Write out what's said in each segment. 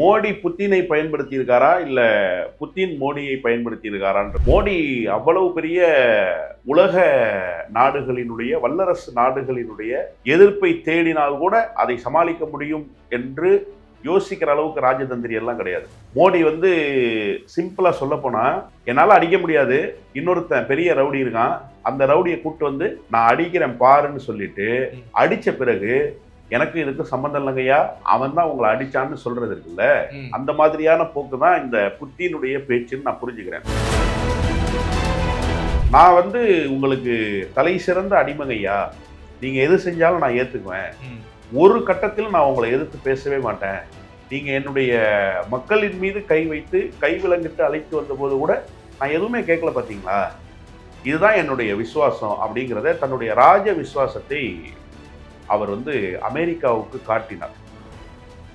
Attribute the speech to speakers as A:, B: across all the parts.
A: மோடி புத்தினை பயன்படுத்தி இருக்காரா இல்ல புத்தின் மோடியை பயன்படுத்தி இருக்காரான்ற மோடி அவ்வளவு பெரிய உலக நாடுகளினுடைய வல்லரசு நாடுகளினுடைய எதிர்ப்பை தேடினால் கூட அதை சமாளிக்க முடியும் என்று யோசிக்கிற அளவுக்கு ராஜதந்திரி எல்லாம் கிடையாது. மோடி வந்து சிம்பிளா சொல்ல போனா என்னால அடிக்க முடியாது. இன்னொருத்தன் பெரிய ரவுடி இருக்கான். அந்த ரவுடியை கூட்டு வந்து நான் அடிக்கிறேன் பாருன்னு சொல்லிட்டு அடிச்ச பிறகு எனக்கு இதுக்கு சம்மந்தம் இல்லைங்கய்யா? அவன் தான் உங்களை அடிச்சான்னு சொல்றது இருக்குல்ல. அந்த மாதிரியான போக்கு தான் இந்த புத்தினுடைய பேச்சுன்னு நான் புரிஞ்சுக்கிறேன். நான் வந்து உங்களுக்கு தலை சிறந்த அடிமகையா நீங்க எது செஞ்சாலும் நான் ஏத்துக்குவேன். ஒரு கட்டத்தில் நான் உங்களை எதிர்த்து பேசவே மாட்டேன். நீங்க என்னுடைய மக்களின் மீது கை வைத்து கை விலங்கிட்டு அழைத்து வந்தபோது கூட நான் எதுவுமே கேட்கல பார்த்தீங்களா இதுதான் என்னுடைய விசுவாசம் அப்படிங்கிறத தன்னுடைய ராஜ விசுவாசத்தை அவர் வந்து அமெரிக்காவுக்கு காட்டினார்.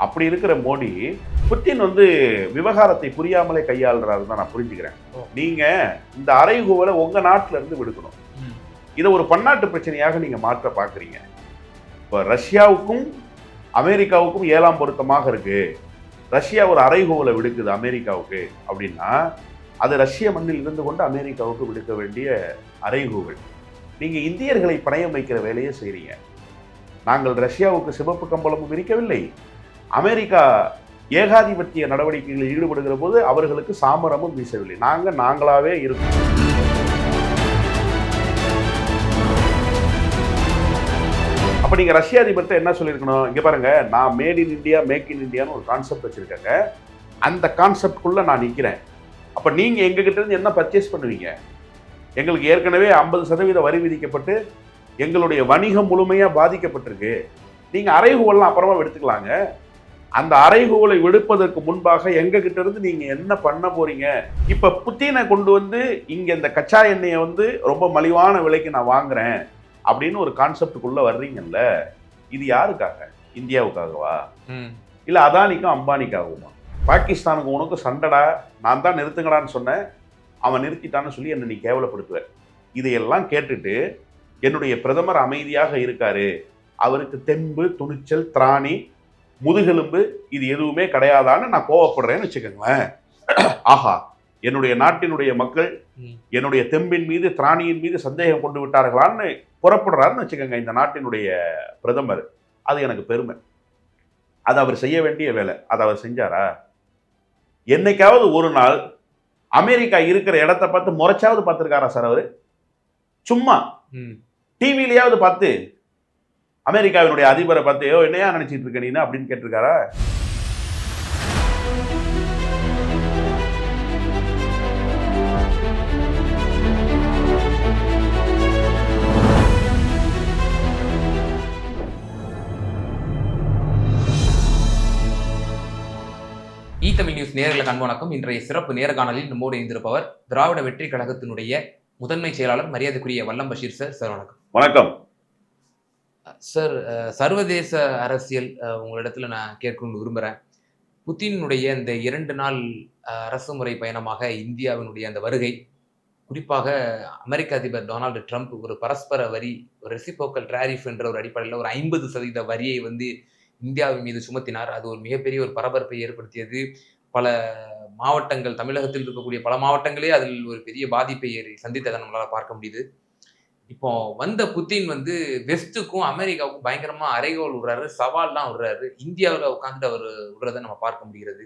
A: அப்படி இருக்கிற மோடி புட்டின் வந்து விவகாரத்தை புரியாமலே கையாளுறாரு தான் நான் புரிஞ்சுக்கிறேன். நீங்க இந்த அறைகூவலை உங்க நாட்டுல இருந்து விடுக்கணும். இதை ஒரு பன்னாட்டு பிரச்சனையாக நீங்க மாற்ற பார்க்குறீங்க. இப்போ ரஷ்யாவுக்கும் அமெரிக்காவுக்கும் ஏழாம் பொருத்தமாக இருக்கு. ரஷ்யா ஒரு அறைகூவலை விடுக்குது அமெரிக்காவுக்கு அப்படின்னா அது ரஷ்ய மண்ணில் இருந்து கொண்டு அமெரிக்காவுக்கு விடுக்க வேண்டிய அறைகூவல் நீங்க இந்தியர்களை பணயம் வைக்கிற வேலையை செய்றீங்க. நாங்கள் ரஷ்யாவுக்கு சிவப்பு கம்பளமும் விரிக்கவில்லை. அமெரிக்கா ஏகாதிபத்திய நடவடிக்கைகளில் ஈடுபடுகிற போது அவர்களுக்கு சாமரமும் வீசவில்லை. நாங்கள் நாங்களாவே இருக்கோம் அப்போ நீங்கள் ரஷ்ய அதிபர்கிட்ட என்ன சொல்லியிருக்கணும்? இங்கே பாருங்கள் நான் made in India make in இண்டியான்னு ஒரு கான்செப்ட் வச்சுருக்கேங்க. அந்த கான்செப்ட்குள்ளே நான் நிற்கிறேன் அப்போ நீங்கள் எங்க இருந்து என்ன பர்ச்சேஸ் பண்ணுவீங்க? எங்களுக்கு ஏற்கனவே ஐம்பது சதவீத வரி விதிக்கப்பட்டு எங்களுடைய வணிகம் முழுமையா பாதிக்கப்பட்டிருக்கு. நீங்க அறைகூவல்லாம் அப்புறமா எடுத்துக்கலாங்க அந்த அறைகூவலை விடுப்பதற்கு முன்பாக எங்க கிட்ட இருந்து நீங்க என்ன பண்ண போறீங்க? இப்ப புத்தினை கொண்டு வந்து இங்க இந்த கச்சா எண்ணெயை வந்து ரொம்ப மலிவான விலைக்கு நான் வாங்குறேன் அப்படின்னு ஒரு கான்செப்டுக்குள்ள வர்றீங்கல்ல? இது யாருக்காக? இந்தியாவுக்காகவா. இல்ல அதானிக்கும் அம்பானிக்காகுமா பாகிஸ்தானுக்கு உனக்கு சண்டடா. நான் தான் நிறுத்துங்கடான்னு சொன்னேன். அவன் நிறுத்திட்டான்னு சொல்லி என்னை நீ கேவலப்படுத்துவ. இதையெல்லாம் கேட்டுட்டு என்னுடைய பிரதமர் அமைதியாக இருக்காரு. அவருக்கு தெம்பு துணிச்சல் திராணி முதுகெலும்பு இது எதுவுமே கிடையாதான்னு நான் கோவப்படுறேன்னு வச்சுக்கோங்களேன். ஆஹா என்னுடைய நாட்டினுடைய மக்கள். என்னுடைய தெம்பின் மீது திராணியின் மீது சந்தேகம் கொண்டு விட்டார்களான்னு புறப்படுறாருன்னு வச்சுக்கோங்க இந்த நாட்டினுடைய பிரதமர். அது எனக்கு பெருமை. அது அவர் செய்ய வேண்டிய வேலை. அதை அவர் செஞ்சாரா? என்னைக்காவது ஒரு நாள் அமெரிக்கா இருக்கிற இடத்த பார்த்து முறைச்சாவது பார்த்துருக்காரா சார் அவரு? சும்மா. டிவிலேயாவது பார்த்து அமெரிக்காவினுடைய அதிபரை பார்த்து "யோ, என்னையா நினைச்சிட்டு இருக்க நீ? அப்படின்னு கேட்டிருக்காரா?
B: ஈ தமிழ் நியூஸ் நேர்களுக்கு அன்பு வணக்கம். இன்றைய சிறப்பு நேர்காணலில் நம்மோடு இணைந்திருப்பவர் திராவிட வெற்றி கழகத்தினுடைய முதன்மை செயலாளர் மரியாதைக்குரிய வல்லம் பஷீர் சார் சார் வணக்கம்.
A: வணக்கம்.
B: சார் சர்வதேச அரசியல் உங்களிடத்துல நான் கேட்கணும்னு விரும்புகிறேன் புத்தினுடைய இந்த இரண்டு நாள் அரசு முறை பயணமாக இந்தியாவினுடைய அந்த வருகை குறிப்பாக அமெரிக்க அதிபர் டொனால்டு ட்ரம்ப் ஒரு பரஸ்பர வரி ஒரு ரெசிபோக்கல் ட்ராரிஃப் என்ற ஒரு அடிப்படையில் ஒரு ஐம்பது சதவீத வரியை வந்து இந்தியாவின் மீது சுமத்தினார். அது ஒரு மிகப்பெரிய ஒரு பரபரப்பை ஏற்படுத்தியது. பல மாவட்டங்கள் தமிழகத்தில் இருக்கக்கூடிய பல மாவட்டங்களே அதில் ஒரு பெரிய பாதிப்பை ஏறி சந்தித்ததை நம்மளால் பார்க்க முடியுது. இப்போ வந்த புத்தின் வந்து வெஸ்ட்டுக்கும் அமெரிக்காவுக்கும் பயங்கரமாக அரைகோல் விடுறாரு சவால்லாம் விடுறாரு. இந்தியாவில் உட்காந்துட்டு அவர் விடுறதை நம்ம பார்க்க முடிகிறது.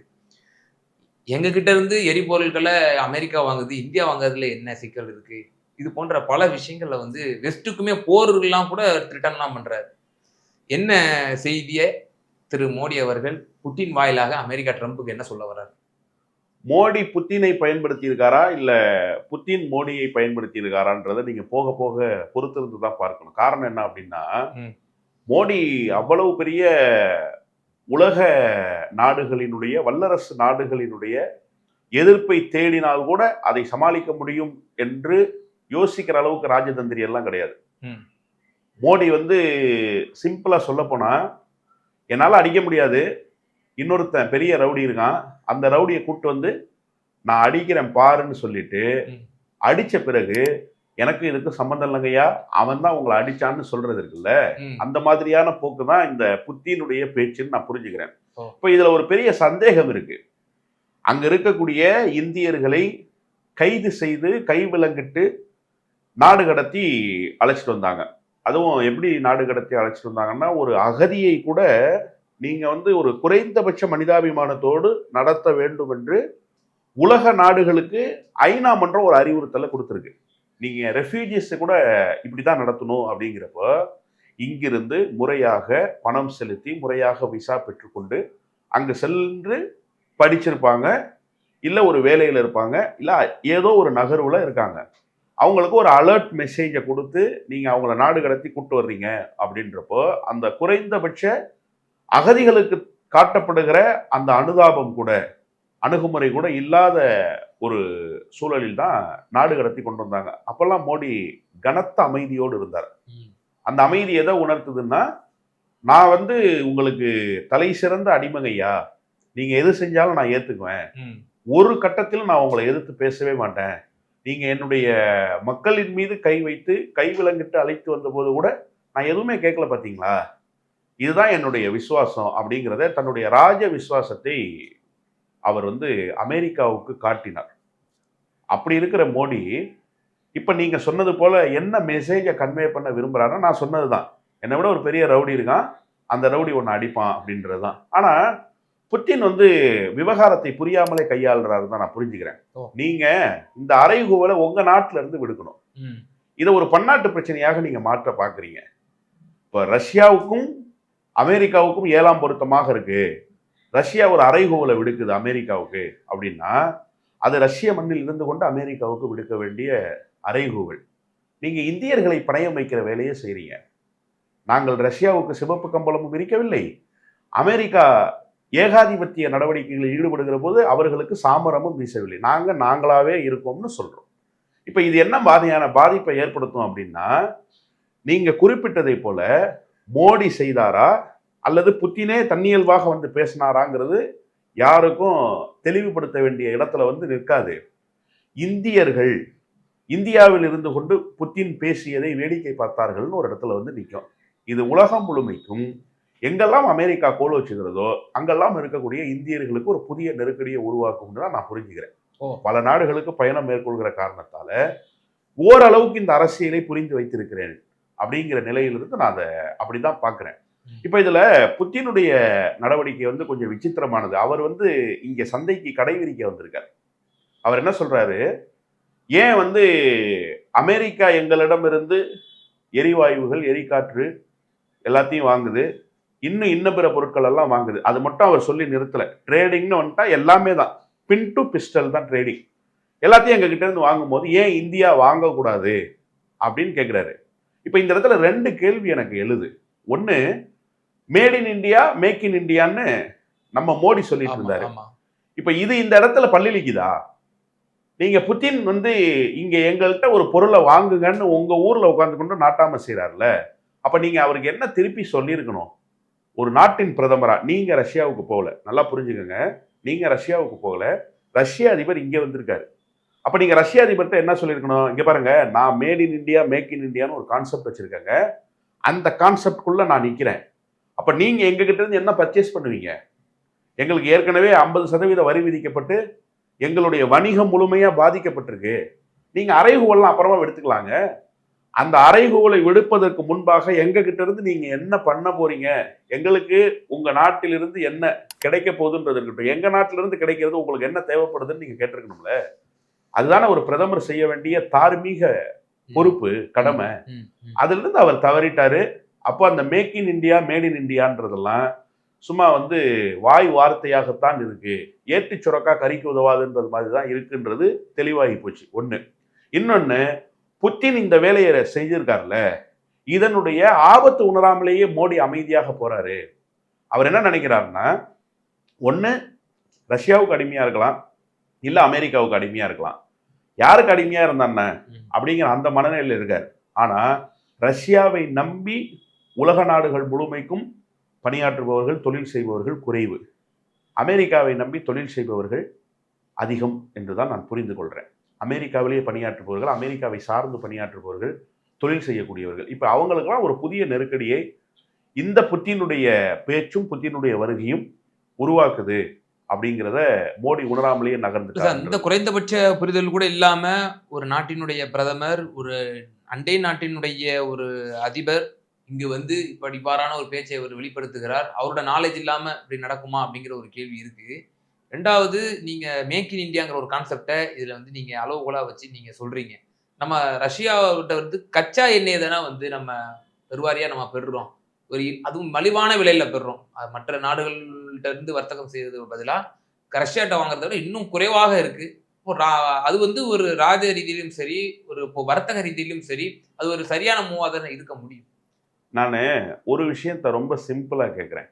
B: எங்ககிட்ட இருந்து எரிபொருட்களை அமெரிக்கா வாங்குது இந்தியா வாங்குறதுல என்ன சிக்கல் இருக்கு? இது போன்ற பல விஷயங்கள்ல வந்து வெஸ்ட்டுக்குமே போர்கள்லாம் கூட ரிட்டர்ன்லாம் பண்றாரு. என்ன செய்தியை திரு மோடி அவர்கள் புட்டின் வாயிலாக அமெரிக்கா ட்ரம்ப்புக்கு என்ன சொல்ல வர்றாரு?
A: மோடி புத்தினை பயன்படுத்தி இருக்காரா இல்ல புத்தின் மோடியை பயன்படுத்தி இருக்காரான்றதை நீங்க போக போக பொறுத்திருந்து தான் பார்க்கணும். காரணம் என்ன அப்படின்னா. மோடி அவ்வளவு பெரிய உலக நாடுகளினுடைய வல்லரசு நாடுகளினுடைய எதிர்ப்பை தேடினால் கூட அதை சமாளிக்க முடியும் என்று யோசிக்கிற அளவுக்கு ராஜதந்திரி எல்லாம் கிடையாது. மோடி வந்து சிம்பிளா சொல்ல போனா என்னால அடிக்க முடியாது. இன்னொருத்தன் பெரிய ரவுடி இருக்கான் அந்த ரவுடியை கூட்டு வந்து நான் அடிக்கிறேன் பாருன்னு சொல்லிட்டு. அடிச்ச பிறகு எனக்கு இதுக்கு சம்மந்தம் இல்லைங்கய்யா அவன் தான் உங்களை அடிச்சான்னு சொல்றது இருக்குல்ல. அந்த மாதிரியான போக்கு தான் இந்த புத்தினுடைய பேச்சுன்னு நான் புரிஞ்சுக்கிறேன். இப்போ இதுல ஒரு பெரிய சந்தேகம் இருக்கு அங்க இருக்கக்கூடிய இந்தியர்களை கைது செய்து கைவிலங்கிட்டு நாடு கடத்தி அழைச்சிட்டு வந்தாங்க அதுவும் எப்படி நாடு கடத்தி அழைச்சிட்டு வந்தாங்கன்னா ஒரு அகதியை கூட நீங்கள் வந்து ஒரு குறைந்தபட்ச மனிதாபிமானத்தோடு நடத்த வேண்டும் என்று உலக நாடுகளுக்கு ஐநா மன்றம் ஒரு அறிவுறுத்தலை கொடுத்துருக்கு. நீங்கள் ரெஃப்யூஜிஸை கூட இப்படி தான் நடத்தணும் அப்படிங்கிறப்போ இங்கிருந்து முறையாக பணம் செலுத்தி முறையாக விசா பெற்றுக்கொண்டு அங்கே சென்று படிச்சிருப்பாங்க. இல்லை ஒரு வேலையில் இருப்பாங்க. இல்லை ஏதோ ஒரு நகர்வில் இருக்காங்க. அவங்களுக்கு ஒரு அலர்ட் மெசேஜை கொடுத்து நீங்கள் அவங்கள நாடு கடத்தி கூப்பிட்டு வர்றீங்க அப்படின்றப்போ அந்த குறைந்தபட்ச அகதிகளுக்கு காட்டப்படுகிற அந்த அனுதாபம் கூட அணுகுமுறை கூட இல்லாத ஒரு சூழலில் தான் நாடு கடத்தி கொண்டு வந்தாங்க. அப்பெல்லாம் மோடி கனத்த அமைதியோடு இருந்தார். அந்த அமைதி எதை உணர்த்துதுன்னா நான் வந்து உங்களுக்கு தலை சிறந்த அடிமகையா? நீங்க எது செஞ்சாலும் நான் ஏத்துக்குவேன்.
B: ம்.
A: ஒரு கட்டத்திலும் நான் உங்களை எதிர்த்து பேசவே மாட்டேன். நீங்க என்னுடைய மக்களின் மீது கை வைத்து கை விலங்கிட்டு அழைத்து வந்தபோது கூட நான் எதுவுமே கேட்கல பாத்தீங்களா? இதுதான் என்னுடைய விசுவாசம் அப்படிங்கிறத தன்னுடைய ராஜ விசுவாசத்தை அவர் வந்து அமெரிக்காவுக்கு காட்டினார். அப்படி இருக்கிற மோடி இப்ப நீங்க சொன்னது போல என்ன மெசேஜை கன்வே பண்ண விரும்புறாருன்னா நான் சொன்னதுதான். என்னை விட ஒரு பெரிய ரவுடி இருக்கான் அந்த ரவுடி ஒன்று அடிப்பான் அப்படின்றது தான் ஆனா புட்டின் வந்து விவகாரத்தை புரியாமலே கையாளுறாரு தான் நான் புரிஞ்சுக்கிறேன்.
B: ஓ.
A: நீங்க இந்த அறைகூவலை உங்க நாட்டுல இருந்து விடுக்கணும். இதை ஒரு பன்னாட்டு பிரச்சனையாக நீங்க மாற்ற பாக்குறீங்க இப்போ ரஷ்யாவுக்கும் அமெரிக்காவுக்கும் ஏழாம் பொருத்தமாக இருக்கு. ரஷ்யா ஒரு அறைகூவலை விடுக்குது அமெரிக்காவுக்கு அப்படின்னா அது ரஷ்ய மண்ணில் இருந்து கொண்டு அமெரிக்காவுக்கு விடுக்க வேண்டிய அரைகூவல் நீங்க இந்தியர்களை பணையம் வைக்கிற வேலையை செய்றீங்க. நாங்கள் ரஷ்யாவுக்கு சிவப்பு கம்பளமும் விரிக்கவில்லை. அமெரிக்கா ஏகாதிபத்திய நடவடிக்கைகளில் ஈடுபடுகிற போது அவர்களுக்கு சாமரமும் வீசவில்லை. நாங்கள் நாங்களாவே இருக்கோம்னு சொல்றோம். இப்போ இது என்ன பாதியான பாதிப்பை ஏற்படுத்தும் அப்படின்னா நீங்க குறிப்பிட்டதை போல மோடி செய்தாரா? அல்லது புத்தினே தன்னியல்பாக வந்து பேசினாராங்கிறது யாருக்கும் தெளிவுபடுத்த வேண்டிய இடத்துல வந்து நிற்காது. இந்தியர்கள் இந்தியாவில் இருந்து கொண்டு புத்தின் பேசியதை வேடிக்கை பார்த்தார்கள்னு ஒரு இடத்துல வந்து நிற்கும். இது உலகம் முழுமைக்கும் எங்கெல்லாம் அமெரிக்கா கோல் வச்சுக்கிறதோ அங்கெல்லாம் இருக்கக்கூடிய இந்தியர்களுக்கு ஒரு புதிய நெருக்கடியை உருவாக்கும்னு தான் நான் புரிஞ்சுக்கிறேன். பல நாடுகளுக்கு பயணம் மேற்கொள்கிற காரணத்தால ஓரளவுக்கு இந்த அரசியலை புரிந்து வைத்திருக்கிறேன். அப்படிங்கிற நிலையிலிருந்து நான் அதை அப்படிதான் பார்க்கிறேன்.
B: ம்.
A: இப்போ இதுல புத்தினுடைய நடவடிக்கை வந்து கொஞ்சம் விசித்திரமானது. அவர் வந்து இங்க சந்தைக்கு கடை விரிக்க வந்திருக்கார். அவர் என்ன சொல்றாரு? ஏன் வந்து அமெரிக்கா எங்களிடமிருந்து எரிவாயுகள் எரிகாற்று எல்லாத்தையும் வாங்குது. இன்னும் இன்ன பிற பொருட்கள் எல்லாம் வாங்குது. அது மட்டும் அவர் சொல்லி நிறுத்தல. ட்ரேடிங்னு வந்துட்டா எல்லாமே தான். பின் டு பிஸ்டல் தான் ட்ரேடிங் எல்லாத்தையும் எங்க கிட்ட இருந்து வாங்கும்போது ஏன் இந்தியா வாங்கக்கூடாது? அப்படின்னு கேட்குறாரு இப்போ இந்த இடத்துல ரெண்டு கேள்வி எனக்கு எழுது. ஒன்று made in India make in இந்தியான்னு நம்ம மோடி சொல்லிட்டு இருந்தாரு. இப்ப இது இந்த இடத்துல பல்லிழிக்குதா நீங்க புட்டின் வந்து இங்க எங்கள்கிட்ட ஒரு பொருளை வாங்குங்கன்னு உங்க ஊர்ல உட்கார்ந்து கொண்டு நாட்டாம செய்யறாருல அப்ப நீங்க அவருக்கு என்ன திருப்பி சொல்லியிருக்கணும்? ஒரு நாட்டின் பிரதமரா? நீங்க ரஷ்யாவுக்கு போகல. நல்லா புரிஞ்சுக்கோங்க. நீங்க ரஷ்யாவுக்கு போகல. ரஷ்ய அதிபர் இங்க வந்திருக்காரு. அப்போ நீங்கள் ரஷ்ய அதிபர்கிட்ட என்ன சொல்லியிருக்கணும்? இங்கே பாருங்க நான் made in India make in இண்டியான்னு ஒரு கான்செப்ட் வச்சுருக்கேங்க. அந்த கான்செப்ட்குள்ளே நான் நிற்கிறேன் அப்போ நீங்கள் எங்ககிட்டேருந்து என்ன பர்ச்சேஸ் பண்ணுவீங்க? எங்களுக்கு ஏற்கனவே ஐம்பது சதவீத வரி விதிக்கப்பட்டு எங்களுடைய வணிகம் முழுமையாக பாதிக்கப்பட்டிருக்கு. நீங்கள் அறைகூவல்லாம் அப்புறமா எடுத்துக்கலாங்க. அந்த அறைகூவலை விடுப்பதற்கு முன்பாக எங்க நீங்கள் இருந்து என்ன பண்ண போறீங்க? எங்களுக்கு உங்கள் நாட்டிலிருந்து என்ன கிடைக்க போகுதுன்றது இருக்கட்டும். எங்கள் நாட்டிலிருந்து கிடைக்கிறது உங்களுக்கு என்ன தேவைப்படுதுன்னு நீங்கள் கேட்டிருக்கணும்ல. அதுதானே ஒரு பிரதமர் செய்ய வேண்டிய தார்மீக பொறுப்பு கடமை. அதுல இருந்து அவர் தவறிட்டாரு. அப்போ அந்த make in India made in இந்தியான்றதெல்லாம் சும்மா வந்து வாய் வார்த்தையாகத்தான் இருக்கு. ஏட்டு சுரக்கா கறிக்கு உதவாதுன்றது மாதிரி தான் இருக்குன்றது தெளிவாகி போச்சு. ஒண்ணு. இன்னொன்னு புட்டின் இந்த வேலையை செஞ்சிருக்காருல்ல இதனுடைய ஆபத்து உணராமலேயே மோடி அமைதியாக போறாரு. அவர் என்ன நினைக்கிறாருன்னா ஒண்ணு ரஷ்யாவுக்கு அடிமையா இருக்கலாம் இல்ல அமெரிக்காவுக்கு அடிமையா இருக்கலாம். யாருக்கு அடிமையா இருந்தான்னா
B: ம்.
A: அப்படிங்கிற அந்த மனநிலையில் இருக்கார். ஆனா ரஷ்யாவை நம்பி உலக நாடுகள் முழுமைக்கும் பணியாற்றுபவர்கள் தொழில் செய்பவர்கள் குறைவு. அமெரிக்காவை நம்பி தொழில் செய்பவர்கள் அதிகம் என்றுதான் நான் புரிந்து கொள்றேன். அமெரிக்காவிலேயே பணியாற்றுபவர்கள் அமெரிக்காவை சார்ந்து பணியாற்றுபவர்கள் தொழில் செய்யக்கூடியவர்கள். இப்போ அவங்களுக்கெல்லாம் ஒரு புதிய நெருக்கடியை இந்த புத்தினுடைய பேச்சும் புத்தினுடைய வருகையும் உருவாக்குது. அப்படிங்கிறத மோடி உணராமலேயே
B: நகர்ந்து
A: அந்த
B: குறைந்தபட்ச புரிதல் கூட இல்லாம ஒரு நாட்டினுடைய பிரதமர் ஒரு அண்டை நாட்டினுடைய ஒரு அதிபர் இங்கு வந்து இப்படி இவ்வாறான ஒரு பேச்சை அவர் வெளிப்படுத்துகிறார். அவரோட நாலேஜ் இல்லாம இப்படி நடக்குமா அப்படிங்கிற ஒரு கேள்வி இருக்கு. ரெண்டாவது நீங்க மேக் இன் இந்தியாங்கிற ஒரு கான்செப்டை இதுல வந்து நீங்க அளவுகோலா வச்சு நீங்க சொல்றீங்க. நம்ம ரஷ்யாவிட்ட வந்து கச்சா எண்ணெய் தானே வந்து நம்ம பெருவாரியா நம்ம பெறுறோம். ஒரு அதுவும் மலிவான விலையில பெறுறோம். அது மற்ற நாடுகள்கிட்ட இருந்து வர்த்தகம் செய்யறதுக்கு பதிலா ரஷ்யாட்ட வாங்குறத விட இன்னும் குறைவாக இருக்கு. அது வந்து ஒரு ராஜ ரீதியிலும் சரி ஒரு இப்போ வர்த்தக ரீதியிலும் சரி அது ஒரு சரியான மூவா தானே இருக்க முடியும்.
A: நான் ஒரு விஷயத்த ரொம்ப சிம்பிளாக கேட்குறேன்.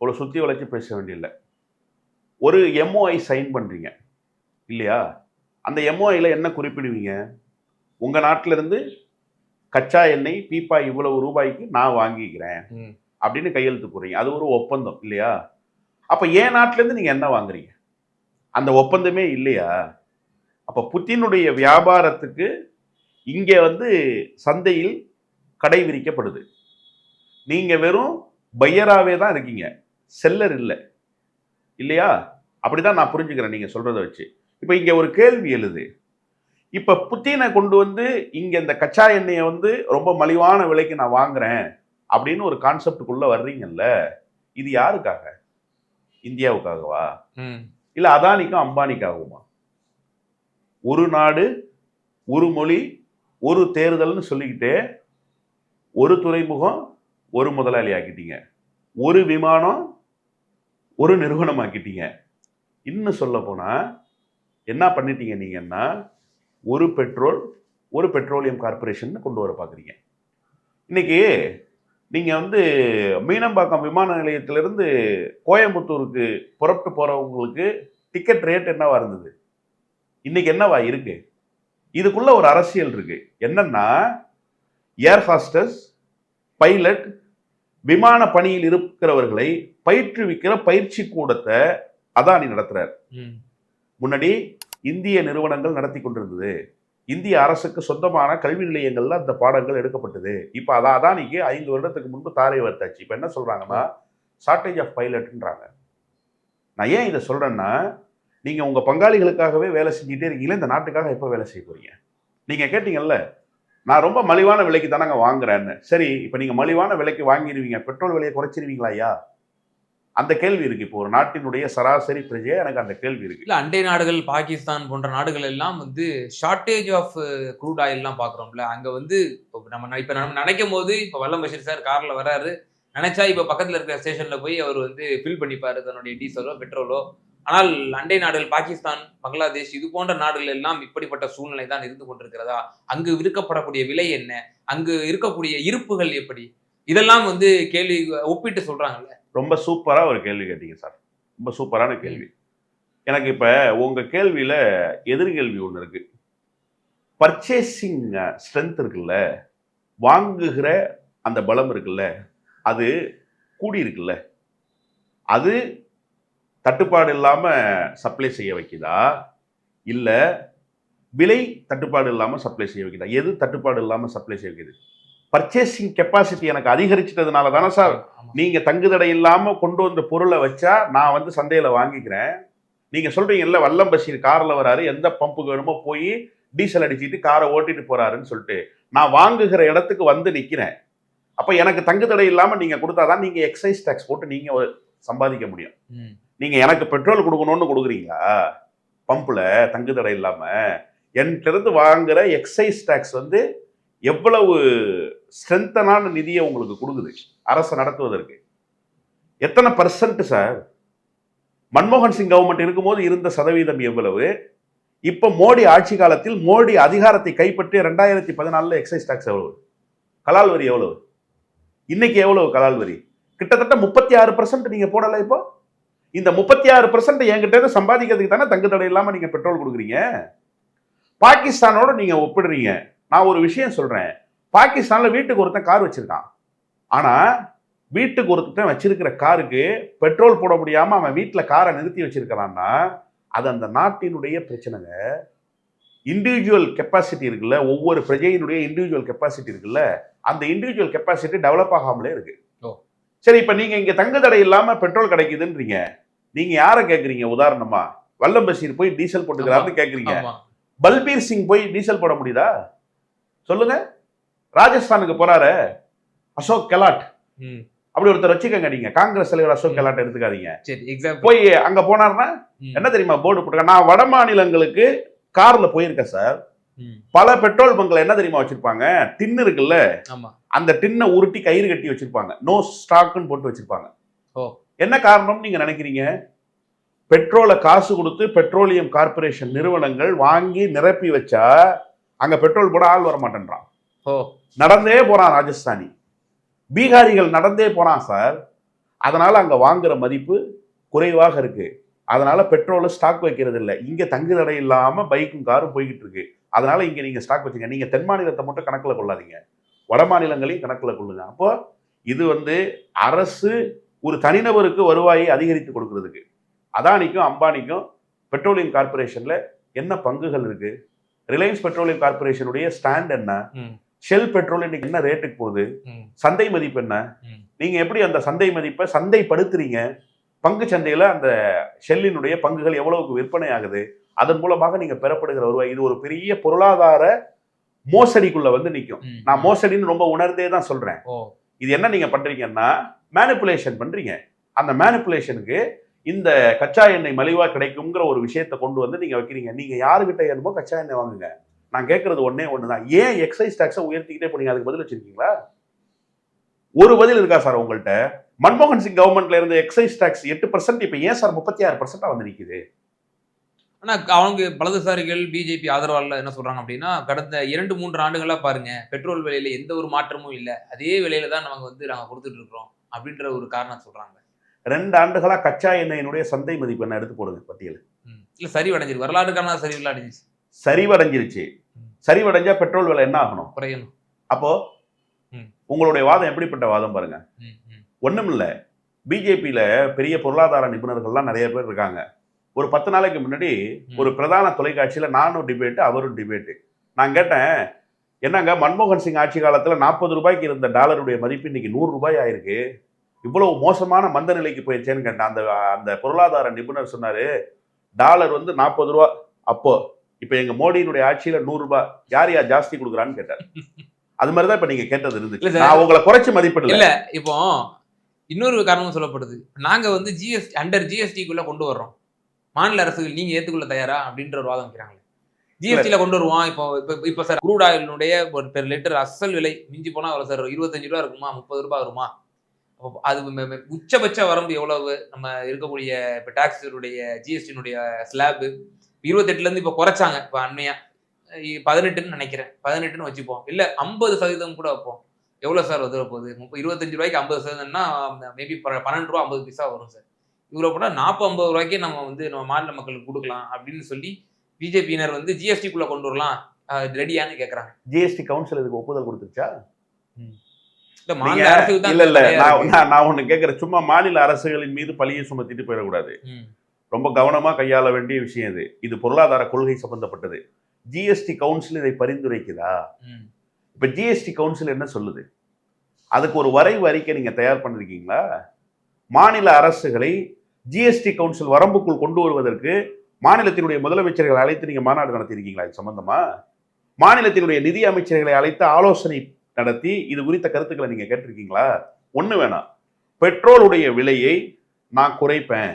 A: ஒரு சுற்றி வளைச்சு பேச வேண்டியதில்லை ஒரு எம்ஓஐ சைன் பண்ணுறீங்க இல்லையா? அந்த எம்ஓஐயில் என்ன குறிப்பிடுவீங்க? உங்கள் நாட்டிலிருந்து கச்சா எண்ணெய் பீப்பா இவ்வளவு ரூபாய்க்கு நான் வாங்கிக்கிறேன். அப்படின்னு கையெழுத்து போடுறீங்க. அது ஒரு ஒப்பந்தம் இல்லையா? அப்போ ஏன் நாட்டிலேருந்து நீங்கள் என்ன வாங்குறீங்க? அந்த ஒப்பந்தமே இல்லையா? அப்போ புத்தினுடைய வியாபாரத்துக்கு இங்கே வந்து சந்தையில் கடை விரிக்கப்படுது. நீங்கள் வெறும் பையராகவே தான் இருக்கீங்க. செல்லர் இல்லை. இல்லையா? அப்படிதான் நான் புரிஞ்சுக்கிறேன் நீங்கள் சொல்கிறத வச்சு. இப்போ இங்கே ஒரு கேள்வி எழுது. இப்போ புத்தினை கொண்டு வந்து இங்கே இந்த கச்சா எண்ணெயை வந்து ரொம்ப மலிவான விலைக்கு நான் வாங்குறேன் அப்படின்னு ஒரு கான்செப்டுக்குள்ளே வர்றீங்கல்ல? இது யாருக்காக? இந்தியாவுக்காகவா. இல்ல அதானிக்கும் அம்பானிக்காகுமா? ஒரு நாடு ஒரு மொழி ஒரு தேர்தல்னு சொல்லிக்கிட்டே ஒரு துறைமுகம் ஒரு முதலாளி ஆக்கிட்டீங்க. ஒரு விமானம் ஒரு நிறுவனம் ஆக்கிட்டீங்க. இன்னும் சொல்ல போனா என்ன பண்ணிட்டீங்க நீங்கன்னா ஒரு பெட்ரோல் ஒரு பெட்ரோலியம் கார்ப்பரேஷன் கொண்டு வர பார்க்குறீங்க இன்னைக்கு நீங்க வந்து மீனம்பாக்கம் விமான நிலையத்திலிருந்து கோயம்புத்தூருக்கு புறப்பட்டு போறவங்களுக்கு டிக்கெட் ரேட் என்னவா இருந்தது? இன்னைக்கு என்னவா இருக்கு? இதுக்குள்ள ஒரு அரசியல் இருக்கு. என்னன்னா ஏர் ஹாஸ்டஸ் பைலட் விமான பணியில் இருக்கிறவர்களை பயிற்றுவிக்கிற பயிற்சி கூடத்தை அதானி நடத்துறார்.
B: ம்.
A: முன்னாடி இந்திய நிறுவனங்கள் நடத்தி கொண்டிருந்தது. இந்திய அரசுக்கு சொந்தமான கல்வி நிலையங்களில் அந்த பாடங்கள் எடுக்கப்பட்டது. இப்போ அதான் அதானிக்கு ஐந்து வருடத்துக்கு முன்பு தாரை வர்த்தாச்சு. இப்போ என்ன சொல்கிறாங்கன்னா ஷார்ட்டேஜ் ஆஃப் பைலட்ன்றாங்க நான் ஏன் இதை சொல்கிறேன்னா நீங்கள் உங்கள் பங்காளிகளுக்காகவே வேலை செஞ்சுட்டே இருக்கீங்களே இந்த நாட்டுக்காக எப்போ வேலை செய்ய போறீங்க? நீங்கள் கேட்டீங்கல்ல நான் ரொம்ப மலிவான விலைக்கு தானங்க வாங்குறேன்னு. சரி இப்போ நீங்கள் மலிவான விலைக்கு வாங்கிடுவீங்க பெட்ரோல் விலையை குறைச்சிருவீங்களா ஐயா? அந்த கேள்வி இருக்கு. இப்போ ஒரு நாட்டினுடைய சராசரி பிரஜையா எனக்கு அந்த கேள்வி இருக்கு.
B: இல்ல அண்டை நாடுகள் பாகிஸ்தான் போன்ற நாடுகள் எல்லாம் வந்து ஷார்ட்டேஜ் ஆஃப் க்ரூட் ஆயில்லாம் பாக்குறோம்ல. அங்க வந்து இப்போ நம்ம இப்ப நம்ம நினைக்கும் போது இப்ப வல்லம் பஷீர் சார் கார்ல வராரு நினைச்சா இப்ப பக்கத்துல இருக்கிற ஸ்டேஷன்ல போய் அவர் வந்து ஃபில் பண்ணிப்பாரு தன்னுடைய டீசலோ பெட்ரோலோ ஆனால் அண்டை நாடுகள் பாகிஸ்தான் பங்களாதேஷ் இது போன்ற நாடுகள் எல்லாம் இப்படிப்பட்ட சூழ்நிலை தான் இருந்து கொண்டிருக்கிறதா? அங்கு விற்கப்படக்கூடிய விலை என்ன? அங்கு இருக்கக்கூடிய இருப்புகள் எப்படி? இதெல்லாம் வந்து கேள்வி ஒப்பிட்டு சொல்றாங்கல்ல.
A: ரொம்ப சூப்பரா ஒரு கேள்வி கேட்டீங்க சார். ரொம்ப சூப்பரான கேள்வி. எனக்கு இப்ப உங்க கேள்வியில எதிர்கேள்வி ஒண்ணு இருக்கு. பர்ச்சேசிங் ஸ்ட்ரென்த் இருக்குல்ல வாங்குகிற அந்த பலம் இருக்குல்ல அது கூடி இருக்குல்ல அது தட்டுப்பாடு இல்லாம சப்ளை செய்ய வைக்குதா? இல்ல விலை தட்டுப்பாடு இல்லாம சப்ளை செய்ய வைக்குதா? எது தட்டுப்பாடு இல்லாம சப்ளை செய்ய வைக்குது? பர்ச்சேசிங் கெப்பாசிட்டி எனக்கு அதிகரிச்சிட்டதுனால தானே சார்
B: ஆமா.
A: நீங்க தங்குதடை இல்லாம கொண்டு வந்த பொருளை வச்சா நான் வந்து சந்தையில வாங்கிக்கிறேன். நீங்க சொல்றீங்கல்ல வல்லம் பஷீர் கார்ல வராரு எந்த பம்புக்கு வேணுமோ போய் டீசல் அடிச்சிட்டு காரை ஓட்டிட்டு போறாருன்னு சொல்லிட்டு நான் வாங்குகிற இடத்துக்கு வந்து நிக்கிறேன். அப்ப எனக்கு தங்குதடை இல்லாம நீங்க கொடுத்தாதான் நீங்க எக்ஸைஸ் டேக்ஸ் போட்டு நீங்க ஒரு சம்பாதிக்க முடியும்.
B: ம்.
A: நீங்க எனக்கு பெட்ரோல் கொடுக்கணும்னு கொடுக்குறீங்களா? பம்புல தங்குதடை இல்லாம என்கிட்ட இருந்து வாங்குற எக்ஸைஸ் டேக்ஸ் வந்து எவ்வளவு ஸ்ட்ரென்த்தனான நிதியை உங்களுக்கு கொடுக்குது அரசை நடத்துவதற்கு? எத்தனை பர்சன்ட் சார்? மன்மோகன் சிங் கவர்மெண்ட் இருக்கும்போது இருந்த சதவீதம் எவ்வளவு? இப்போ மோடி ஆட்சி காலத்தில் மோடி அதிகாரத்தை கைப்பற்றி ரெண்டாயிரத்தி பதினாலில் எக்ஸைஸ் டாக்ஸ் எவ்வளவு? கலால் வரி எவ்வளவு? இன்னைக்கு எவ்வளவு கலால் வரி? கிட்டத்தட்ட முப்பத்தி ஆறு பர்சன்ட் நீங்க போடல இப்போ? இந்த முப்பத்தி ஆறு பர்சன்ட் என்கிட்ட சம்பாதிக்கிறதுக்கு தானே தங்கு தடை இல்லாம நீங்க பெட்ரோல் கொடுக்குறீங்க? பாகிஸ்தானோட நீங்க ஒப்பிடுறீங்க. நான் ஒரு விஷயம் சொல்றேன். பாகிஸ்தான்ல வீட்டுக்கு ஒருத்தன் கார் வச்சிருக்கான். ஆனா வீட்டுக்கு ஒருத்தன் வச்சிருக்கிற காருக்கு பெட்ரோல் போட முடியாம அவன் வீட்டுல காரை நிறுத்தி வச்சிருக்கிறான்னா அது அந்த நாட்டினுடைய பிரச்சனைங்க. இண்டிவிஜுவல் கெப்பாசிட்டி இருக்குல்ல ஒவ்வொரு பிரஜையினுடைய இண்டிவிஜுவல் கெப்பாசிட்டி இருக்குல்ல அந்த இண்டிவிஜுவல் கெப்பாசிட்டி டெவலப் ஆகாமலே இருக்கு.
B: ஓ.
A: சரி இப்ப நீங்க இங்க தங்கு தடை இல்லாம பெட்ரோல் கிடைக்குதுன்றீங்க. நீங்க யாரை கேக்குறீங்க? உதாரணமா வல்லம் பஷீர் போய் டீசல் போட்டுக்கிறாருன்னு கேக்குறீங்க.
B: ஆமா.
A: பல்பீர் சிங் போய் டீசல் போட முடியுதா? சொல்லுங்க. ராஜஸ்தானுக்கு போறாரு அசோக் கெலாட். அப்படி ஒருத்தர் வச்சுக்கோங்க நீங்க. காங்கிரஸ் தலைவர் அசோக் கெலாட் எடுத்துக்காதீங்க. போய் அங்க போனாருன்னா என்ன தெரியுமா போர்டு போட்டுருக்க? நான் வட மாநிலங்களுக்கு கார்ல போயிருக்கேன் சார். பல பெட்ரோல் பங்க்ல என்ன தெரியுமா வச்சிருப்பாங்க? டின்னு இருக்குல்ல. அந்த டின்னை உருட்டி கயிறு கட்டி வச்சிருப்பாங்க. நோ ஸ்டாக்னு போட்டு வச்சிருப்பாங்க. என்ன காரணம் நீங்க நினைக்கிறீங்க? பெட்ரோலை காசு கொடுத்து பெட்ரோலியம் கார்ப்பரேஷன் நிறுவனங்கள் வாங்கி நிரப்பி வச்சா அங்க பெட்ரோல் போட ஆள் வர மாட்டேன்றான்
B: ஓ.
A: நடந்தே போறான் ராஜஸ்தானி. பீகாரிகள் நடந்தே போறான் சார். அதனால அங்க வாங்குற மதிப்பு குறைவாக இருக்கு. அதனால பெட்ரோலை ஸ்டாக் வைக்கிறது இல்லை இங்க தங்கு தடை இல்லாம பைக்கும் காரும் போய்கிட்டு இருக்கு. அதனால இங்க நீங்க ஸ்டாக் வச்சுங்க. நீங்க தென் மாநிலத்தை மட்டும் கணக்குல கொள்ளாதீங்க. வட மாநிலங்களையும் கணக்குல கொள்ளுங்க. அப்போ இது வந்து அரசு ஒரு தனிநபருக்கு வருவாயை அதிகரித்து கொடுக்கறதுக்கு. அதானிக்கும் அம்பானிக்கும் பெட்ரோலியம் கார்ப்பரேஷன்ல என்ன பங்குகள் இருக்கு? ரிலையன்ஸ் பெட்ரோலியம் கார்ப்பரேஷனுடைய ஸ்டாண்ட் என்ன. ஷெல் பெட்ரோல் இன்னைக்கு என்ன ரேட்டுக்கு போகுது. சந்தை மதிப்பு என்ன. நீங்க எப்படி அந்த சந்தை மதிப்பை சந்தைப்படுத்துறீங்க? பங்கு சந்தையில அந்த ஷெல்லினுடைய பங்குகள் எவ்வளவுக்கு விற்பனை ஆகுது? அதன் மூலமாக நீங்க பெறப்படுகிற வருவாய் இது ஒரு பெரிய பொருளாதார மோசடிக்குள்ள வந்து நிற்கும். நான் மோசடின்னு ரொம்ப உணர்ந்தே தான் சொல்றேன். இது என்ன நீங்க பண்றீங்கன்னா மேனிப்புலேஷன் பண்றீங்க. அந்த மேனிப்புலேஷனுக்கு இந்த கச்சா எண்ணெய் மலிவா கிடைக்குங்கிற ஒரு விஷயத்தை கொண்டு வந்து நீங்க வைக்கிறீங்க. நீங்க யாருக்கிட்ட என்னமோ கச்சா எண்ணெய் வாங்குங்க. நான் கேட்கறது ஒன்று ஒண்ணுதான். ஏன் எக்ஸைஸ் டாக்ஸை உயர்த்திக்கிட்டே போனீங்க? அதுக்கு பதில் வச்சிருக்கீங்களா? ஒரு பதில் இருக்கா சார் உங்கள்கிட்ட மன்மோகன் சிங் கவர்மெண்ட்ல இருந்து எக்ஸைஸ் டாக்ஸ் எட்டு பர்சன்ட் இப்ப ஏன் சார் முப்பத்தி ஆறு பர்சன்டா வந்து நிக்குது?
B: ஆனா அவங்க பலதுசாரிகள் பிஜேபி ஆதரவாளர் என்ன சொல்றாங்க அப்படின்னா கடந்த இரண்டு மூன்று ஆண்டுகளா பாருங்க பெட்ரோல் விலையில எந்த ஒரு மாற்றமும் இல்லை. அதே விலையில தான் நமக்கு வந்து நாங்க கொடுத்துட்டு இருக்கிறோம் அப்படின்ற ஒரு காரணம் சொல்றாங்க.
A: ரெண்டு ஆண்டுகளா கச்சா எண்ணெயினுடைய சந்தை மதிப்பு என்ன எடுத்து போடுங்க பட்டியல்.
B: இல்ல சரிவடைஞ்சிருக்கு. வரலாறு சரிவில் அடைஞ்சிச்சு.
A: சரிவடைஞ்சிருச்சு. சரிவடைஞ்சா பெட்ரோல் விலை என்ன ஆகணும்?
B: குறையணும்.
A: அப்போ. உங்களுடைய வாதம் எப்படிப்பட்ட வாதம் பாருங்க.
B: ம், ம்.
A: ஒண்ணுமில்ல. பிஜேபியில பெரிய பொருளாதார நிபுணர்கள்லாம் நிறைய பேர் இருக்காங்க. ஒரு பத்து நாளைக்கு முன்னாடி. ஒரு பிரதான தொலைக்காட்சியில நானும் டிபேட்டு அவரும் டிபேட்டு நான் கேட்டேன் என்னங்க மன்மோகன் சிங் ஆட்சி காலத்துல நாற்பது ரூபாய்க்கு இருந்த டாலருடைய மதிப்பு இன்னைக்கு நூறு ரூபாய் ஆயிருக்கு. இவ்வளவு மோசமான மந்த நிலைக்கு போயிடுச்சேன்னு கேட்டேன். அந்த அந்த பொருளாதார நிபுணர் சொன்னாரு டாலர் வந்து நாற்பது ரூபா அப்போ இப்ப எங்க மோடியினுடைய ஆட்சியில நூறு ரூபாய் யார் யார் ஜாஸ்தி கொடுக்குறான்னு கேட்டார். அது மாதிரிதான் இப்ப நீங்க கேட்டது இருந்துச்சு. நான் உங்களை குறைச்சு மதிப்பிடல.
B: இல்ல இப்போ இன்னொரு காரணமும் சொல்லப்படுது. நாங்க வந்து ஜிஎஸ்டி அண்டர் ஜிஎஸ்டிக்குள்ள கொண்டு வர்றோம். மாநில அரசுகள் நீங்க ஏத்துக்கொள்ள தயாரா? அப்படின்ற ஒரு வாதம் வைக்கிறாங்க ஜிஎஸ்டில கொண்டு வருவோம். இப்போ இப்போ இப்போ சார் குரூட் ஆயிலினுடைய ஒரு பெர் லிட்டர் அசல் விலை மிஞ்சி போனா எவ்வளவு சார்? இருபத்தஞ்சு ரூபா இருக்குமா? முப்பது ரூபாய் வருமா? அது உச்சபட்ச வரம்பு எவ்வளவு? நம்ம இருக்கக்கூடிய இப்போ டாக்ஸினுடைய ஜிஎஸ்டினுடைய ஸ்லாப் இருபத்தெட்டுல இருந்து இப்போ குறைச்சாங்க இப்போ அண்மையா. இ- பதினெட்டுன்னு நினைக்கிறேன். பதினெட்டுன்னு வச்சுப்போம். இல்ல ஐம்பது சதவீதம் கூட வைப்போம். எவ்வளவு சார் வந்துட போகுது? முப்பது இருபத்தஞ்சு ரூபாய்க்கு ஐம்பது சதவீதம்னா மேபி பன்னெண்டு ரூபா ஐம்பது பைசா வரும் சார். இவ்வளோ போனால் நாற்பது ஐம்பது ரூபாய்க்கே நம்ம வந்து நம்ம மாநில மக்களுக்கு கொடுக்கலாம் அப்படின்னு சொல்லி பிஜேபியினர் வந்து ஜிஎஸ்டிக்குள்ள கொண்டு வரலாம் ரெடியான்னு கேட்குறாங்க
A: ஜிஎஸ்டி கவுன்சில் இதுக்கு ஒப்புதல் கொடுத்துருச்சா?
B: இல்ல
A: இல்ல நான். நான் ஒண்ணு கேட்கறேன் சும்மா மாநில அரசுகளின் மீது பழியை சுமத்திட்டு போயிடக்கூடாது. ரொம்ப கவனமா கையாள வேண்டிய விஷயம் இது. இது பொருளாதார கொள்கை சம்பந்தப்பட்டது. ஜிஎஸ்டி கவுன்சில் இதை பரிந்துரைக்குதா. இப்ப ஜிஎஸ்டி கவுன்சில் என்ன சொல்லுது? அதுக்கு ஒரு வரைவு அறிக்கை நீங்க தயார் பண்ணிருக்கீங்களா? மாநில அரசுகளை ஜிஎஸ்டி கவுன்சில் வரம்புக்குள் கொண்டு வருவதற்கு மாநிலத்தினுடைய முதலமைச்சர்களை அழைத்து நீங்க மாநாடு நடத்தியிருக்கீங்களா? இது சம்பந்தமா? மாநிலத்தினுடைய நிதி அமைச்சர்களை அழைத்து ஆலோசனை நடத்தி இது குறித்த கருத்துக்களை நீங்க கேட்டிருக்கீங்களா? ஒண்ணு வேணாம். பெட்ரோலுடைய விலையை நான் குறைப்பேன்.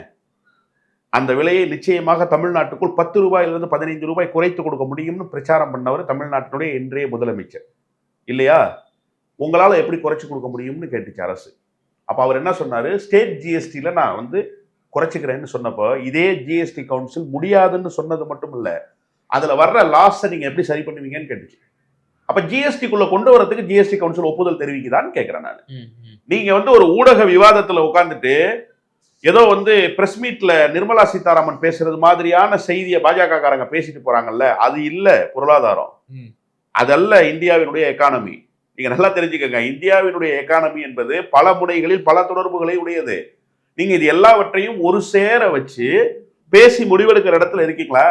A: அந்த விலையை நிச்சயமாக தமிழ்நாட்டுக்குள் பத்து ரூபாயிலிருந்து பதினைந்து ரூபாய் குறைத்து கொடுக்க முடியும்னு பிரச்சாரம் பண்ணவர் தமிழ்நாட்டினுடைய இன்றைய முதலமைச்சர். இல்லையா? உங்களால் எப்படி குறைச்சி கொடுக்க முடியும்னு கேட்டுச்சு அரசு. அப்போ அவர் என்ன சொன்னார்? ஸ்டேட் ஜிஎஸ்டியில் நான் வந்து குறைச்சிக்கிறேன்னு சொன்னப்போ இதே ஜிஎஸ்டி கவுன்சில் முடியாதுன்னு சொன்னது மட்டும் இல்லை அதில் வர்ற லாஸை நீங்கள் எப்படி சரி பண்ணுவீங்கன்னு கேட்டுச்சு. அப்ப ஜிஎஸ்டிக்குள்ள கொண்டு வரதுக்கு ஜிஎஸ்டி கவுன்சில் ஒப்புதல் தெரிவிக்குதான்னு கேட்கிறேன் நான். நீங்க வந்து ஒரு ஊடக விவாதத்துல உட்காந்துட்டு ஏதோ வந்து பிரஸ் மீட்ல நிர்மலா சீதாராமன் பேசுறது மாதிரியான செய்தியை பாஜக காரங்க பேசிட்டு போறாங்கல்ல அது இல்ல பொருளாதாரம். அதல்ல இந்தியாவினுடைய எக்கானமி நீங்க நல்லா தெரிஞ்சுக்கங்க இந்தியாவினுடைய எக்கானமி என்பது பல முனைகளில் பல தொடர்புகளை உடையது. நீங்க இது எல்லாவற்றையும் ஒரு சேர வச்சு பேசி முடிவெடுக்கிற இடத்துல இருக்கீங்களா?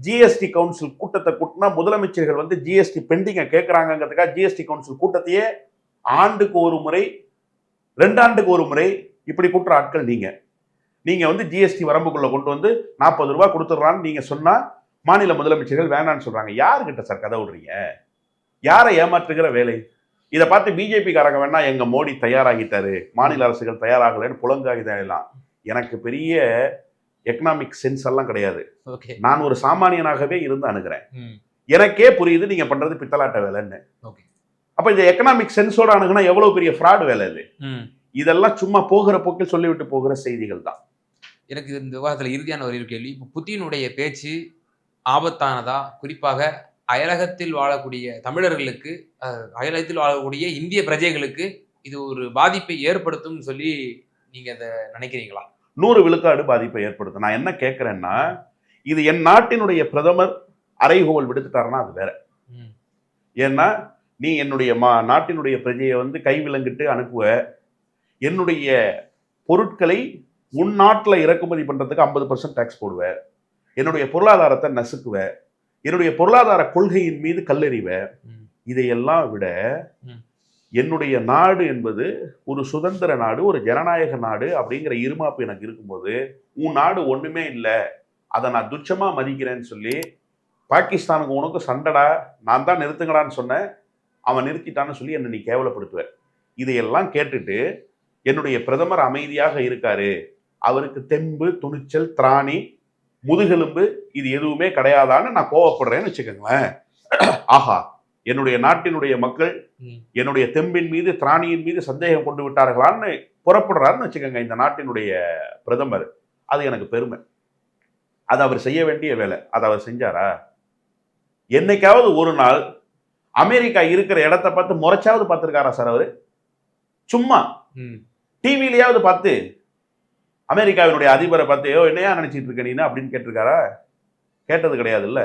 A: ஜிஎஸ்டி கவுன்சில் கூட்டத்தை கூட்டினா முதலமைச்சர்கள் வந்து ஜிஎஸ்டி பெண்டிங்கை கேட்குறாங்கங்கிறதுக்காக ஜிஎஸ்டி கவுன்சில் கூட்டத்தையே ஆண்டுக்கு ஒரு முறை ரெண்டாண்டுக்கு ஒரு முறை இப்படி கூட்டுற ஆட்கள் நீங்கள் நீங்கள் வந்து ஜிஎஸ்டி வரம்புக்குள்ளே கொண்டு வந்து நாற்பது ரூபா கொடுத்துட்றான்னு நீங்கள் சொன்னால் மாநில முதலமைச்சர்கள் வேணான்னு சொல்கிறாங்க யாருக்கிட்ட சார் கதை விடுறீங்க? யாரை ஏமாற்றுகிற வேலை? இதை பார்த்து பிஜேபிக்காரங்க வேணால் வேணா மோடி தயாராகிட்டாரு மாநில அரசுகள் தயாராகலைன்னு புலங்காகிதான் எனக்கு பெரிய எக்கனாமிக் சென்ஸ் எல்லாம் கிடையாது.
B: ஓகே
A: நான் ஒரு சாமானியனாகவே இருந்து அணுகிறேன். எனக்கே புரியுது நீங்க பண்றது பித்தலாட்ட வேலைன்னு.
B: ஓகே
A: அப்ப இந்த எக்கனாமிக் சென்ஸோட அணுகுனா எவ்வளவு பெரிய ஃப்ராட் வேலை இது? இதெல்லாம் சும்மா போகிற போக்கில் சொல்லிவிட்டு போகிற செய்திகள் தான்.
B: எனக்கு இந்த விவாதத்தில் இறுதியான ஒரு கேள்வி. இப்போ புத்தினுடைய பேச்சு ஆபத்தானதா? குறிப்பாக அயலகத்தில் வாழக்கூடிய தமிழர்களுக்கு அயலகத்தில் வாழக்கூடிய இந்திய பிரஜைகளுக்கு இது ஒரு பாதிப்பை ஏற்படுத்தும் சொல்லி நீங்க அதை நினைக்கிறீங்களா?
A: நூறு விழுக்காடு பாதிப்பை ஏற்படுத்தும். நான் என்ன கேட்கிறேன்னா இது என் நாட்டினுடைய பிரதமர் அறைகோவல் விடுத்துட்டாருன்னா அது வேற. ஏன்னா நீ என்னுடைய மா நாட்டினுடைய பிரஜையை வந்து கைவிலங்கிட்டு அனுப்புவ. என்னுடைய பொருட்களை உன் நாட்டில் இறக்குமதி பண்றதுக்கு ஐம்பது பர்சன்ட் டேக்ஸ் போடுவ. என்னுடைய பொருளாதாரத்தை நசுக்குவ. என்னுடைய பொருளாதார கொள்கையின் மீது கல்லெறிவ. இதையெல்லாம் விட. என்னுடைய நாடு என்பது ஒரு சுதந்திர நாடு ஒரு ஜனநாயக நாடு அப்படிங்கிற இருமாப்பு எனக்கு இருக்கும்போது உன் நாடு ஒன்றுமே இல்லை. அதை நான் துச்சமாக மதிக்கிறேன்னு சொல்லி பாகிஸ்தானுக்கு உனக்கு சண்டடா நான் தான் நிறுத்துங்கடான்னு சொன்னேன் அவன் நிறுத்திட்டான்னு சொல்லி என்னை நீ கேவலப்படுத்துவேன் இதையெல்லாம் கேட்டுட்டு என்னுடைய பிரதமர் அமைதியாக இருக்காரு. அவருக்கு தெம்பு துணிச்சல் திராணி முதுகெலும்பு இது எதுவுமே கிடையாதான்னு நான் கோவப்படுறேன்னு வச்சுக்கோங்களேன். ஆஹா என்னுடைய நாட்டினுடைய மக்கள் என்னுடைய தெம்பின் மீது திராணியின் மீது சந்தேகம் கொண்டு விட்டார்களான்னு புறப்படுறாருன்னு வச்சுக்கோங்க இந்த நாட்டினுடைய பிரதமர். அது எனக்கு பெருமை. அது அவர் செய்ய வேண்டிய வேலை. அதை அவர் செஞ்சாரா? என்னைக்காவது ஒரு நாள் அமெரிக்கா இருக்கிற இடத்த பார்த்து முறைச்சாவது பார்த்துருக்காரா சார் அவரு? சும்மா. டிவிலையாவது பார்த்து அமெரிக்காவினுடைய அதிபரை பார்த்து "ஏய், என்னையா நினைச்சிட்டு இருக்க நீனு? அப்படின்னு கேட்டிருக்காரா? கேட்டது கிடையாதுல்ல.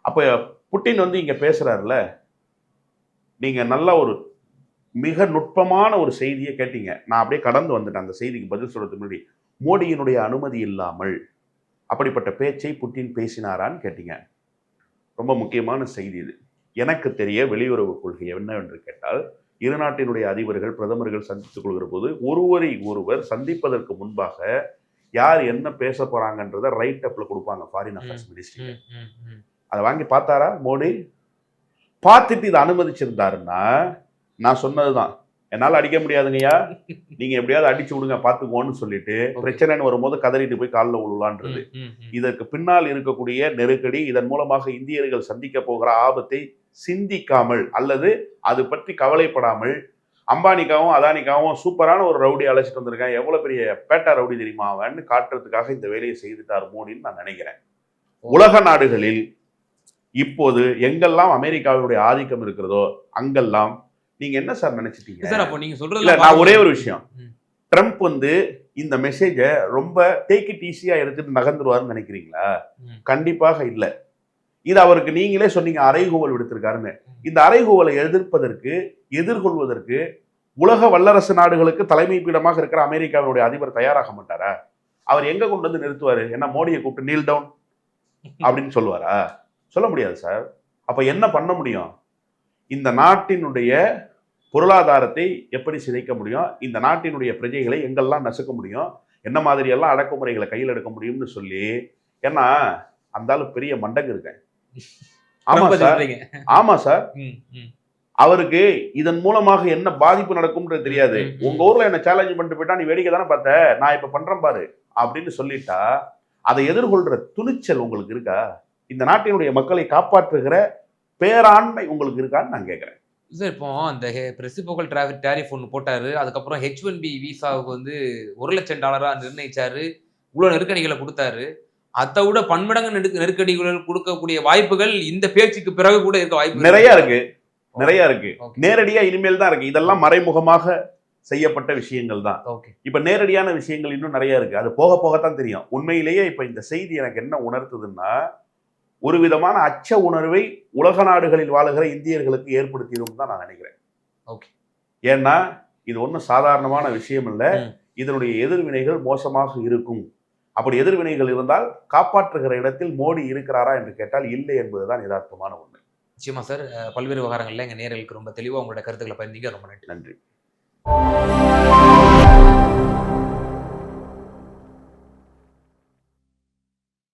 A: அப்போ புட்டின் வந்து இங்க பேசுறாருல்ல. நீங்க நல்ல ஒரு மிக நுட்பமான ஒரு செய்தியை கேட்டீங்க. நான் அப்படியே கடந்து வந்துட்டேன். அந்த செய்திக்கு பதில் சொல்றதுக்கு முன்னாடி மோடியினுடைய அனுமதி இல்லாமல் அப்படிப்பட்ட பேச்சை புட்டின் பேசினாரான்னு கேட்டீங்க. ரொம்ப முக்கியமான செய்தி இது. எனக்கு தெரிய வெளியுறவு கொள்கை என்னவென்று கேட்டால் இரு நாட்டினுடைய அதிபர்கள் பிரதமர்கள் சந்தித்துக் கொள்கிற போது ஒருவரை ஒருவர் சந்திப்பதற்கு முன்பாக யார் என்ன பேச போறாங்கன்றத ரைட் அப்ல கொடுப்பாங்க ஃபாரின் அஃபேர்ஸ் மினிஸ்ட்ரி அதை வாங்கி பார்த்தாரா மோடி? பார்த்துட்டு இதை அனுமதிச்சிருந்தாருன்னா நான் சொன்னதுதான். என்னால அடிக்க முடியாதுங்கய்யா. நீங்க எப்படியாவது அடிச்சு விடுங்க பாத்துக்கோன்னு சொல்லிட்டு பிரச்சனைன்னு வரும்போது கதறிட்டு போய் காலில் விழுலான்றது
B: ம்.
A: இதற்கு பின்னால் இருக்கக்கூடிய நெருக்கடி இதன் மூலமாக இந்தியர்கள் சந்திக்க போகிற ஆபத்தை சிந்திக்காமல் அல்லது அது பற்றி கவலைப்படாமல் அம்பானிக்காவும் அதானிக்காவும் சூப்பரான ஒரு ரவுடி அழைச்சிட்டு வந்திருக்கேன் எவ்வளவு பெரிய பேட்டா ரவுடி தெரியுமா அவன்னு காட்டுறதுக்காக இந்த வேலையை செய்துட்டார் மோடின்னு நான் நினைக்கிறேன். உலக நாடுகளில் இப்போது எங்கெல்லாம் அமெரிக்காவினுடைய ஆதிக்கம் இருக்கிறதோ அங்கெல்லாம் நீங்க என்ன சார் நினைச்சிட்டீங்க?
B: சார் அப்போ நீங்க சொல்றது
A: நான் ஒரே ஒரு விஷயம். ட்ரம்ப் வந்து இந்த மெசேஜை ரொம்ப டேக் இட் ஈஸியா எடுத்துட்டு நகர்ந்துருவாருன்னு நினைக்கிறீங்களா. கண்டிப்பாக இல்ல. இது அவருக்கு நீங்களே சொன்னீங்க அறைகூவல் விடுத்திருக்காருன்னு. இந்த அறைகூவலை எதிர்ப்பதற்கு எதிர்கொள்வதற்கு உலக வல்லரசு நாடுகளுக்கு தலைமை பீடமாக இருக்கிற அமெரிக்காவினுடைய அதிபர் தயாராக மாட்டாரா? அவர் எங்க கொண்டு வந்து நிறுத்துவாரு? என்ன மோடியை கூப்பிட்டு நீல் டவுன் அப்படின்னு சொல்லுவாரா? சொல்ல முடியாது சார் அப்ப என்ன பண்ண முடியும்? இந்த நாட்டினுடைய பொருளாதாரத்தை எப்படி சிதைக்க முடியும்? இந்த நாட்டினுடைய பிரஜைகளை எங்கெல்லாம் நசுக்க முடியும்? என்ன மாதிரி எல்லாம் அடக்குமுறைகளை கையில் எடுக்க முடியும்னு சொல்லி ஏன்னா அந்த ஆளு பெரிய மண்டங்க இருக்கேன். ஆமா சார். ஆமா சார். அவருக்கு இதன் மூலமாக என்ன பாதிப்பு நடக்கும்ன்றது தெரியாது. உங்க ஊர்ல என்ன சேலஞ்ச் பண்ணிட்டு போயிட்டா நீ வேடிக்கை தானே பார்த்த? நான் இப்ப பண்றேன் பாரு. அப்படின்னு சொல்லிட்டா அதை எதிர்கொள்ற துணிச்சல் உங்களுக்கு இருக்கா? இந்த நாட்டினுடைய மக்களை காப்பாற்றுகிற பேராண்மை உங்களுக்கு இருக்கான்னு நான் கேட்கிறேன்.
B: சார் இப்போ அந்த ரெசிபோக்கல் டிராஃபிக் டேரிஃப் ஒன்று போட்டாரு. அதுக்கப்புறம் ஹெச் ஒன் பி விசாவுக்கு வந்து ஒரு லட்சம் டாலரா நிர்ணயிச்சாரு. இவ்வளவு நெருக்கடிகளை கொடுத்தாரு. அதை விட பன்மடங்கு நெருக்கு நெருக்கடிகள் கொடுக்கக்கூடிய வாய்ப்புகள் இந்த பேச்சுக்கு பிறகு கூட இருக்க வாய்ப்பு
A: நிறைய இருக்கு. நிறைய இருக்கு.
B: ஓகே
A: நேரடியா இனிமேல் தான் இருக்கு. இதெல்லாம் மறைமுகமாக செய்யப்பட்ட விஷயங்கள் தான்.
B: ஓகே
A: இப்ப நேரடியான விஷயங்கள் இன்னும் நிறைய இருக்கு. அது போக போகத்தான் தெரியும். உண்மையிலேயே இப்ப இந்த செய்தி எனக்கு என்ன உணர்த்துதுன்னா ஒரு விதமான அச்ச உணர்வை உலக நாடுகளில் வாழுகிற இந்தியர்களுக்கு ஏற்படுத்திடும் தான் நான் நினைக்கிறேன்.
B: ஓகே.
A: ஏன்னா இது ஒன்றும் சாதாரணமான விஷயம் இல்லை. இதனுடைய எதிர்வினைகள் மோசமாக இருக்கும். அப்படி எதிர்வினைகள் இருந்தால் காப்பாற்றுகிற இடத்தில் மோடி இருக்கிறாரா என்று கேட்டால் இல்லை என்பதுதான் யதார்த்தமான உண்மை
B: நிச்சயமா சார். பல்வேறு விவகாரங்கள்ல எங்க நேரலுக்கு ரொம்ப தெளிவா உங்களோட கருத்துக்களை பகிர்ந்தீங்க. ரொம்ப நன்றி.
A: நன்றி.